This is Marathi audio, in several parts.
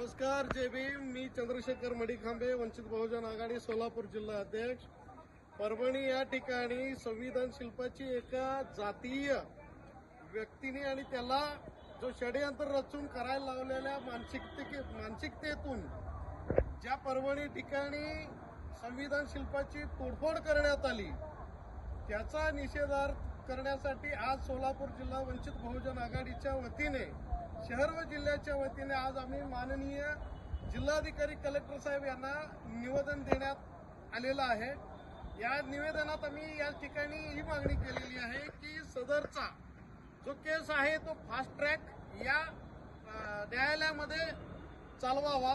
नमस्कार जय भीम. मी चंद्रशेखर मडिखांबे वंचित बहुजन आघाडी सोलापूर जिल्हा अध्यक्ष. परभणी या ठिकाणी संविधान शिल्पाची एका जातीय व्यक्तीने आणि त्याला जो षडयंत्र रचून करायला लावलेल्या मानसिकते मानसिकतेतून ज्या परभणी ठिकाणी संविधान शिल्पाची तोडफोड करण्यात आली त्याचा निषेधार्थ करण्यासाठी आज सोलापूर जिल्हा वंचित बहुजन आघाडीच्या वतीने शहर व जिल्ह्याच्या वतीने आज आम्ही माननीय जिल्हाधिकारी कलेक्टर साहेब यांना निवेदन देण्यात आलेलं आहे. या निवेदनात आम्ही या ठिकाणी ही मागणी केलेली आहे की सदरचा जो केस आहे तो फास्ट ट्रॅक या न्यायालयामध्ये चालवावा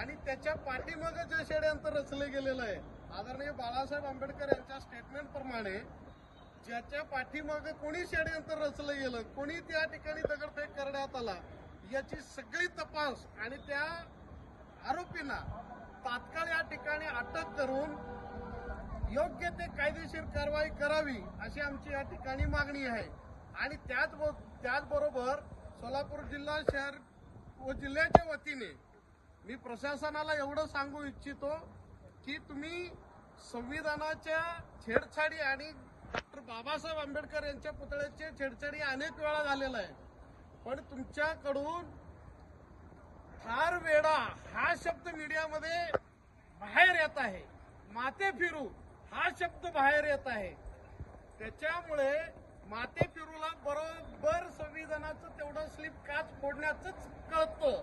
आणि त्याच्या पाठीमागं जे षडयंत्र रचले गेलेलं आहे. आदरणीय बाळासाहेब आंबेडकर यांच्या स्टेटमेंट प्रमाणे ज्याच्या पाठीमागे कोणी षडयंत्र रचलं गेलं कोणी त्या ठिकाणी दगडफेक करण्यात आला याची सगळी तपास आणि त्या आरोपींना तात्काळ या ठिकाणी अटक करून योग्य ते कायदेशीर कारवाई करावी अशी आमची या ठिकाणी मागणी आहे. आणि त्याच त्याचबरोबर सोलापूर जिल्हा शहर व जिल्ह्याच्या वतीने मी प्रशासनाला एवढं सांगू इच्छितो की तुम्ही संविधानाच्या छेडछाडी आणि बाबासाहेब आंबेडकर यांच्या पुतळ्याचे छेडछाडी अनेक वेळा झालेला आहे. पण तुमच्याकडून फार वेळा हा शब्द मीडियामध्ये बाहेर येत आहे. माते फिरू हा शब्द बाहेर येत आहे. त्याच्यामुळे माते फिरूला बरोबर संविधानाचं तेवढं स्लिप काच फोडण्याचंच कळतं.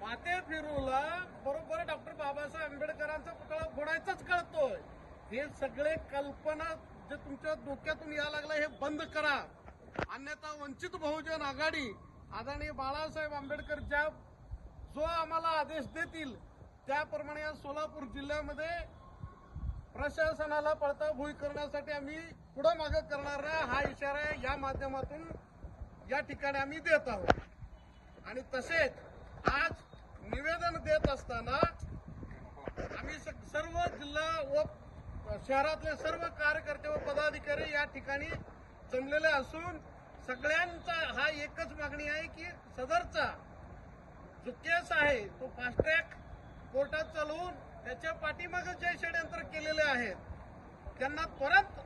माते फिरूला बरोबर डॉक्टर बाबासाहेब आंबेडकरांचा पुतळा फोडायचाच कळतोय. हे सगळे कल्पना जे तुमच्या डोक्यातून यायला लागलं हे बंद करा. अन्यथा वंचित बहुजन आघाडी आदरणीय बाळासाहेब आंबेडकर ज्या जो आम्हाला आदेश देतील त्याप्रमाणे या सोलापूर जिल्ह्यामध्ये प्रशासनाला पळताभुई करण्यासाठी आम्ही पुढं मागं करणार नाही. हा इशारा या माध्यमातून या ठिकाणी आम्ही देत आहोत. आणि तसेच आज निवेदन देत असताना आम्ही सर्व जिल्हा व शहरातले सर्व कार्यकर्ते व पदाधिकारी या ठिकाणी जमलेले असून सगळ्यांचा हा एकच मागणी आहे की सदरचा जो केस आहे तो फास्ट ट्रॅक कोर्टात चालवून त्याच्या पाठीमागे जे षडयंत्र केलेले आहेत त्यांना परत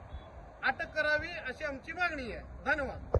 अटक करावी अशी आमची मागणी आहे. धन्यवाद.